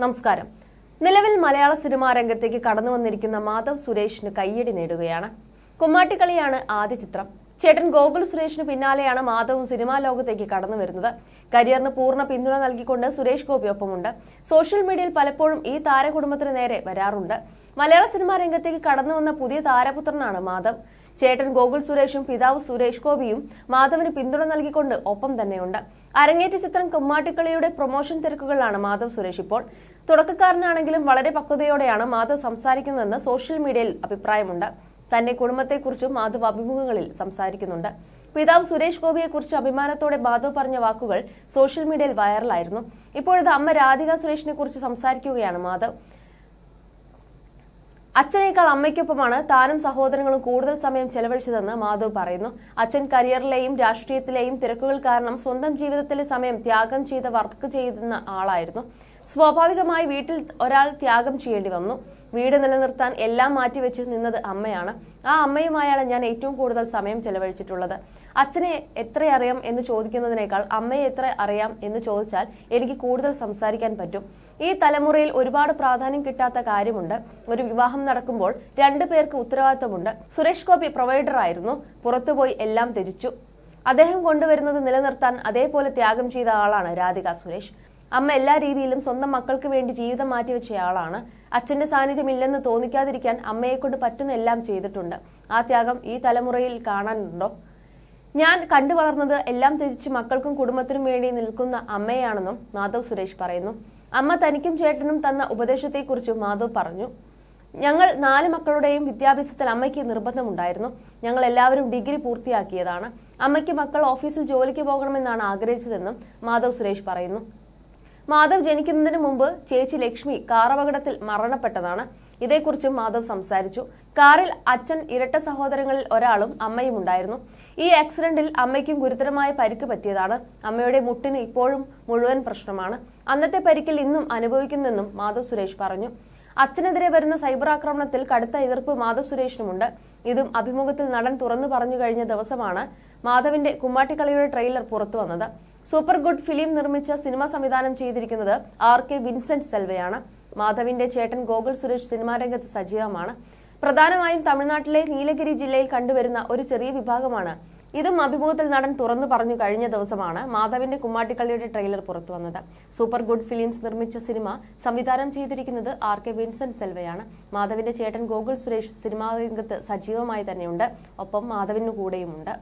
നമസ്കാരം. നിലവിൽ മലയാള സിനിമാ രംഗത്തേക്ക് കടന്നു വന്നിരിക്കുന്ന മാധവ് സുരേഷിന് കയ്യടി നേടുകയാണ്. കുമ്മാട്ടിക്കളിയാണ് ആദ്യ ചിത്രം. ചേട്ടൻ ഗോകുൽ സുരേഷിന് പിന്നാലെയാണ് മാധവും സിനിമാ ലോകത്തേക്ക് കടന്നു വരുന്നത്. കരിയറിന് പൂർണ പിന്തുണ നൽകിക്കൊണ്ട് സുരേഷ് ഗോപി ഒപ്പമുണ്ട് സോഷ്യൽ മീഡിയയിൽ പലപ്പോഴും ഈ താരകുടുംബത്തിന് നേരെ വരാറുണ്ട്. മലയാള സിനിമാ രംഗത്തേക്ക് കടന്നു വന്ന പുതിയ താരപുത്രനാണ് മാധവ്. ചേട്ടൻ ഗോകുൽ സുരേഷും പിതാവ് സുരേഷ് ഗോപിയും മാധവന് പിന്തുണ നൽകിക്കൊണ്ട് ഒപ്പം തന്നെയുണ്ട്. അരങ്ങേറ്റ ചിത്രം കുമ്മാട്ടിക്കളിയുടെ പ്രൊമോഷൻ തിരക്കുകളിലാണ് മാധവ് സുരേഷ് ഇപ്പോൾ. തുടക്കക്കാരനാണെങ്കിലും വളരെ പക്വതയോടെയാണ് മാധവ് സംസാരിക്കുന്നതെന്ന് സോഷ്യൽ മീഡിയയിൽ അഭിപ്രായമുണ്ട്. തന്റെ കുടുംബത്തെക്കുറിച്ചും മാധവ് അഭിമുഖങ്ങളിൽ സംസാരിക്കുന്നുണ്ട്. പിതാവ് സുരേഷ് ഗോപിയെക്കുറിച്ച് അഭിമാനത്തോടെ മാധവ് പറഞ്ഞ വാക്കുകൾ സോഷ്യൽ മീഡിയയിൽ വൈറലായിരുന്നു. ഇപ്പോഴത് അമ്മ രാധിക സുരേഷിനെ കുറിച്ച് സംസാരിക്കുകയാണ് മാധവ്. അച്ഛനേക്കാൾ അമ്മയ്ക്കൊപ്പമാണ് താനും സഹോദരങ്ങളും കൂടുതൽ സമയം ചെലവഴിച്ചതെന്ന് മാധവ് പറയുന്നു. അച്ഛൻ കരിയറിലെയും രാഷ്ട്രീയത്തിലെയും തിരക്കുകൾ കാരണം സ്വന്തം ജീവിതത്തിലെ സമയം ത്യാഗം ചെയ്ത് വർക്ക് ചെയ്യുന്ന ആളായിരുന്നു. സ്വാഭാവികമായി വീട്ടിൽ ഒരാൾ ത്യാഗം ചെയ്യേണ്ടി വന്നു. വീട് നിലനിർത്താൻ എല്ലാം മാറ്റിവെച്ച് നിന്നത് അമ്മയാണ്. ആ അമ്മയുമായാണ് ഞാൻ ഏറ്റവും കൂടുതൽ സമയം ചെലവഴിച്ചിട്ടുള്ളത്. അച്ഛനെ എത്ര അറിയാം എന്ന് ചോദിക്കുന്നതിനേക്കാൾ അമ്മയെ എത്ര അറിയാം എന്ന് ചോദിച്ചാൽ എനിക്ക് കൂടുതൽ സംസാരിക്കാൻ പറ്റും. ഈ തലമുറയിൽ ഒരുപാട് പ്രാധാന്യം കിട്ടാത്ത കാര്യമുണ്ട്. ഒരു വിവാഹം നടക്കുമ്പോൾ രണ്ടു പേർക്ക് ഉത്തരവാദിത്തമുണ്ട്. സുരേഷ് ഗോപി പ്രൊവൈഡർ ആയിരുന്നു. പുറത്തുപോയി എല്ലാം ത്യജിച്ചു. അദ്ദേഹം കൊണ്ടുവരുന്നത് നിലനിർത്താൻ അതേപോലെ ത്യാഗം ചെയ്ത ആളാണ് രാധിക സുരേഷ്. അമ്മ എല്ലാ രീതിയിലും സ്വന്തം മക്കൾക്ക് വേണ്ടി ജീവിതം മാറ്റിവെച്ചയാളാണ് അച്ഛന്റെ സാന്നിധ്യം ഇല്ലെന്ന് തോന്നിക്കാതിരിക്കാൻ അമ്മയെക്കൊണ്ട് പറ്റുന്ന എല്ലാം ചെയ്തിട്ടുണ്ട്. ആ ത്യാഗം ഈ തലമുറയിൽ കാണാനുണ്ടോ? ഞാൻ കണ്ടു വളർന്നത് എല്ലാം തിരിച്ച് മക്കൾക്കും കുടുംബത്തിനും വേണ്ടി നിൽക്കുന്ന അമ്മയാണെന്നും മാധവ് സുരേഷ് പറയുന്നു. അമ്മ തനിക്കും ചേട്ടനും തന്ന ഉപദേശത്തെക്കുറിച്ചും മാധവ് പറഞ്ഞു. ഞങ്ങൾ നാല് മക്കളുടെയും വിദ്യാഭ്യാസത്തിൽ അമ്മയ്ക്ക് നിർബന്ധമുണ്ടായിരുന്നു. ഞങ്ങൾ എല്ലാവരും ഡിഗ്രി പൂർത്തിയാക്കിയതാണ്. അമ്മയ്ക്ക് മക്കൾ ഓഫീസിൽ ജോലിക്ക് പോകണമെന്നാണ് ആഗ്രഹിച്ചതെന്നും മാധവ് സുരേഷ് പറയുന്നു. മാധവ് ജനിക്കുന്നതിന് മുമ്പ് ചേച്ചി ലക്ഷ്മി കാറപകടത്തിൽ മരണപ്പെട്ടതാണ്. ഇതേക്കുറിച്ചും മാധവ് സംസാരിച്ചു. കാറിൽ അച്ഛൻ ഇരട്ട സഹോദരങ്ങളിൽ ഒരാളും അമ്മയും ഉണ്ടായിരുന്നു. ഈ ആക്സിഡന്റിൽ അമ്മയ്ക്കും ഗുരുതരമായ പരിക്ക് പറ്റിയതാണ്. അമ്മയുടെ മുട്ടിന് ഇപ്പോഴും മുഴുവൻ പ്രശ്നമാണ്. അന്നത്തെ പരിക്കിൽ ഇന്നും അനുഭവിക്കുന്നെന്നും മാധവ് സുരേഷ് പറഞ്ഞു. അച്ഛനെതിരെ വരുന്ന സൈബർ ആക്രമണത്തിൽ കടുത്ത എതിർപ്പ് മാധവ് സുരേഷിനുമുണ്ട്. ഇതും അഭിമുഖത്തിൽ നടൻ തുറന്നു പറഞ്ഞു കഴിഞ്ഞ ദിവസമാണ് മാധവിന്റെ കുമ്മാട്ടിക്കളിയുടെ ട്രെയിലർ പുറത്തു വന്നത്. സൂപ്പർ ഗുഡ് ഫിലിം നിർമ്മിച്ച സിനിമ സംവിധാനം ചെയ്തിരിക്കുന്നത് ആർ കെ വിൻസെന്റ് സെൽവയാണ്. മാധവിന്റെ ചേട്ടൻ ഗോകുൽ സുരേഷ് സിനിമാ രംഗത്ത് സജീവമാണ്. പ്രധാനമായും തമിഴ്നാട്ടിലെ നീലഗിരി ജില്ലയിൽ കണ്ടുവരുന്ന ഒരു ചെറിയ വിഭാഗമാണ്. ഇതും അഭിമുഖത്തിൽ നടൻ തുറന്നു പറഞ്ഞു കഴിഞ്ഞ ദിവസമാണ് മാധവിന്റെ കുമ്മാട്ടിക്കളിയുടെ ട്രെയിലർ പുറത്തു വന്നത്. സൂപ്പർ ഗുഡ് ഫിലിംസ് നിർമ്മിച്ച സിനിമ സംവിധാനം ചെയ്തിരിക്കുന്നത് ആർ കെ വിൻസെന്റ് സെൽവയാണ്. മാധവിന്റെ ചേട്ടൻ ഗോകുൽ സുരേഷ് സിനിമാ രംഗത്ത് സജീവമായി തന്നെയുണ്ട്. ഒപ്പം മാധവിനു കൂടെയുമുണ്ട്.